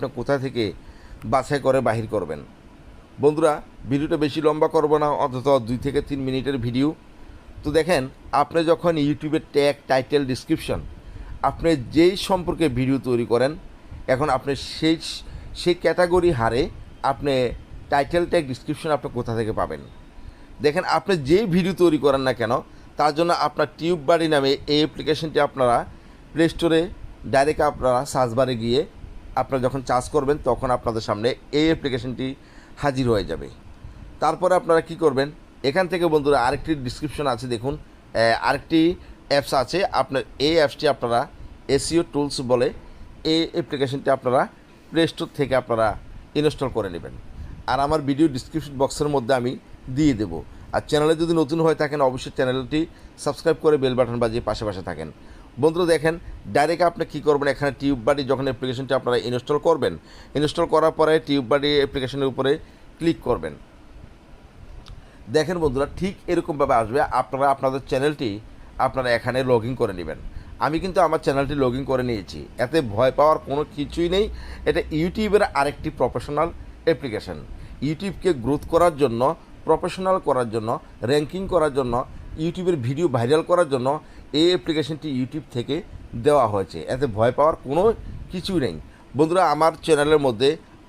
আপনি কোথা থেকে বাছাই করে বাহির করবেন? বন্ধুরা, ভিডিওটা বেশি লম্বা করব না, অন্তত দুই থেকে তিন মিনিটের ভিডিও। তো দেখেন, আপনি যখন ইউটিউবের ট্যাগ টাইটেল ডিসক্রিপশন আপনি যেই সম্পর্কে ভিডিও তৈরি করেন, এখন আপনি সেই সেই ক্যাটাগরি হারে আপনি টাইটেল ট্যাগ ডিসক্রিপশন আপনি কোথা থেকে পাবেন? দেখেন, আপনি যেই ভিডিও তৈরি করেন না কেন, তার জন্য আপনার টিউব বাড়ি নামে এই অ্যাপ্লিকেশনটি আপনারা প্লে স্টোরে ডাইরেক্ট আপনারা সার্চ বারে গিয়ে আপনারা যখন চার্জ করবেন, তখন আপনাদের সামনে এই অ্যাপ্লিকেশনটি হাজির হয়ে যাবে। তারপরে আপনারা কি করবেন? এখান থেকে বন্ধুরা আরেকটি ডিসক্রিপশন আছে, দেখুন। আরেকটি অ্যাপস আছে। আপনার এই অ্যাপসটি আপনারা এসিও টুলস বলে এই অ্যাপ্লিকেশনটি আপনারা প্লে স্টোর থেকে আপনারা ইনস্টল করে নেবেন। আর আমার ভিডিও ডিসক্রিপশন বক্সের মধ্যে আমি দিয়ে দেবো। আর চ্যানেলে যদি নতুন হয়ে থাকেন, অবশ্যই চ্যানেলটি সাবস্ক্রাইব করে বেল বাটন বাজিয়ে পাশে পাশে থাকেন। বন্ধুরা দেখেন ডাইরেক্ট আপনি কী করবেন, এখানে টিউব বাডি যখন অ্যাপ্লিকেশনটি আপনারা ইনস্টল করবেন ইনস্টল করার পরে টিউব বাডি অ্যাপ্লিকেশনের উপরে ক্লিক করবেন। দেখেন বন্ধুরা, ঠিক এরকমভাবে আসবে, আপনারা আপনাদের চ্যানেলটি আপনারা এখানে লগ করে নেবেন। আমি কিন্তু আমার চ্যানেলটি লগ করে নিয়েছি, এতে ভয় পাওয়ার কোনো কিছুই নেই। এটা ইউটিউবের আরেকটি প্রফেশনাল অ্যাপ্লিকেশন ইউটিউবকে গ্রোথ করার জন্য প্রফেশনাল করার জন্য র্যাঙ্কিং করার জন্য ইউটিউবের ভিডিও ভাইরাল করার জন্য এই অ্যাপ্লিকেশনটি ইউটিউব থেকে দেওয়া হয়েছে। এতে ভয় পাওয়ার কোনো কিছুই নেই। বন্ধুরা, আমার চ্যানেলের মধ্যে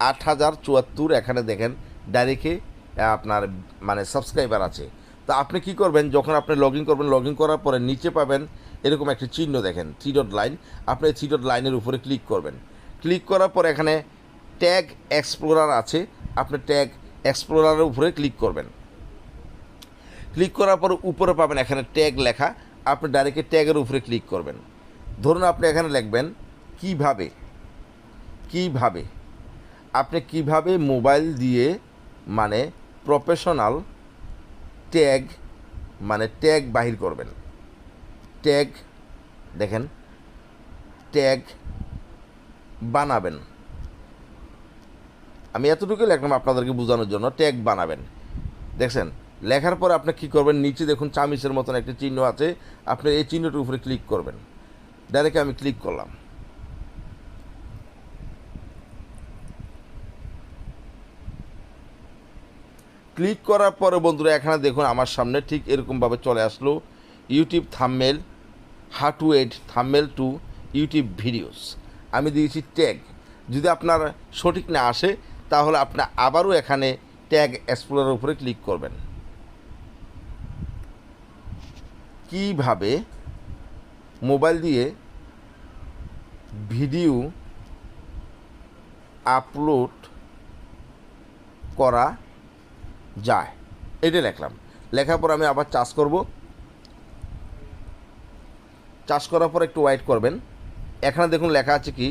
আট হাজার চুয়াত্তর এখানে দেখেন ডাইরেক্টে আপনার মানে সাবস্ক্রাইবার আছে। তো আপনি কি করবেন? যখন আপনি লগ ইন করবেন লগ ইন করার পরে নিচে পাবেন এরকম একটি চিহ্ন দেখেন থ্রি ডট লাইন আপনি থ্রি ডট লাইনের উপরে ক্লিক করবেন। ক্লিক করার পর এখানে ট্যাগ এক্সপ্লোরার আছে। আপনি ট্যাগ এক্সপ্লোরারের উপরে ক্লিক করবেন। ক্লিক করার পর উপরে পাবেন এখানে ট্যাগ লেখা। আপনি ডাইরেক্ট ট্যাগের উপরে ক্লিক করবেন। ধরুন আপনি এখানে লিখবেন, কীভাবে? কীভাবে? আপনি কীভাবে মোবাইল দিয়ে মানে প্রফেশনাল ট্যাগ মানে ট্যাগ বাহির করবেন? ট্যাগ দেখেন ট্যাগ বানাবেন। আমি এতটুকু লিখলাম আপনাদেরকে বোঝানোর জন্য ট্যাগ বানাবেন। দেখছেন? লেখার পর আপনি কী করবেন? নিচে দেখুন চামিচের মতন একটা চিহ্ন আছে। আপনি এই চিহ্নটির উপরে ক্লিক করবেন। ডাইরেক্ট আমি ক্লিক করলাম। ক্লিক করার পরে বন্ধুরা, এখানে দেখুন আমার সামনে ঠিক এরকমভাবে চলে আসলো YouTube thumbnail how to add thumbnail to YouTube videos আমি দিয়েছি ট্যাগ যদি আপনার সঠিক না আসে, তাহলে আপনি আবারও এখানে ট্যাগ এক্সপ্লোরের উপরে ক্লিক করবেন। কীভাবে মোবাইল দিয়ে ভিডিও আপলোড করা যায়? এটা লিখলাম। লেখার পর আমি আবার চাষ করব। চাষ করার পর একটু ওয়াইট করবেন। এখানে দেখুন লেখা আছে কি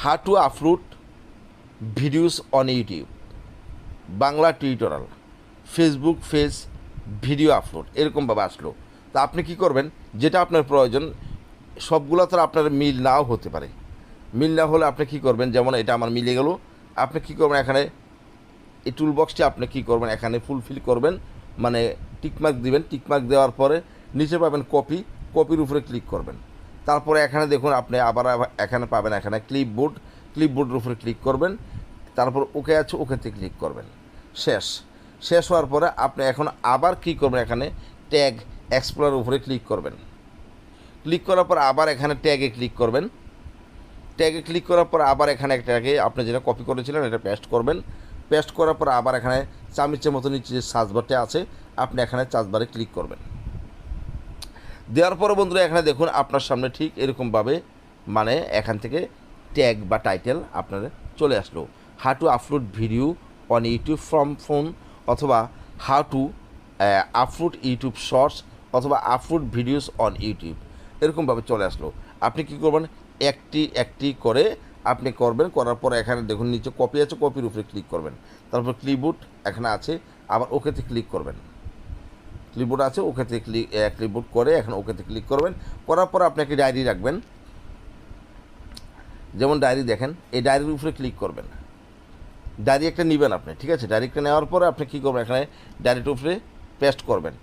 how to upload videos on YouTube Bangla tutorial Facebook face video upload এরকমভাবে আসলো। তা আপনি কি করবেন? যেটা আপনার প্রয়োজন, সবগুলো তো আপনার মিল নাও হতে পারে। মিল না হলে আপনি কি করবেন? যেমন এটা আমার মিলে গেল। আপনি কি করবেন এখানে? এই টুল বক্সটি আপনি কী করবেন? এখানে ফুলফিল করবেন। মানে টিকমার্ক দিবেন। টিকমার্ক দেওয়ার পরে নিচে পাবেন কপি কপির উপরে ক্লিক করবেন। তারপরে এখানে দেখুন, আপনি আবার এখানে পাবেন এখানে ক্লিপবোর্ড ক্লিপবোর্ডের উপরে ক্লিক করবেন। তারপর ওকে আছে ওকেতে ক্লিক করবেন। শেষ। শেষ হওয়ার পরে আপনি এখন আবার কী করবেন এখানে? ট্যাগ এক্সপ্লোর উপরে ক্লিক করবেন। ক্লিক করার পর আবার এখানে ট্যাগে ক্লিক করবেন। ট্যাগে ক্লিক করার পর আবার এখানে একটাকে আপনি যেটা কপি করেছিলেন এটা পেস্ট করবেন। পেস্ট করার পর আবার এখানে চামিচের মতো নিচে যে সার্চ বারটা আছে, আপনি এখানে চার্জ বারে ক্লিক করবেন। দেওয়ার পর বন্ধুরা এখানে দেখুন আপনার সামনে ঠিক এরকমভাবে মানে এখান থেকে ট্যাগ বা টাইটেল আপনার চলে আসলো। How to upload video on YouTube from phone অথবা how to upload YouTube shorts অথবা আপলোড ভিডিওস অন ইউটিউব এরকমভাবে চলে আসলো। আপনি কি করবেন? একটি একটি করে আপনি করবেন, করার পর এখানে দেখুন নিচে কপি আছে কপির উপরে ক্লিক করবেন। তারপর ক্লিপবোর্ড এখানে আছে, আবার ওকেতে ক্লিক করবেন। ক্লিপবোর্ড আছে, ওকেতে ক্লিক ক্লিপবোর্ড করে এখন ওকেতে ক্লিক করবেন। করার পর আপনি একটি ডায়েরি রাখবেন। যেমন ডায়েরি দেখেন, এই ডায়েরির উপরে ক্লিক করবেন। ডায়েরি একটা নেবেন আপনি, ঠিক আছে? ডাইরেক্টটা নেওয়ার পরে আপনি কী করবেন? এখানে ডাইরেক্ট উপরে পেস্ট করবেন।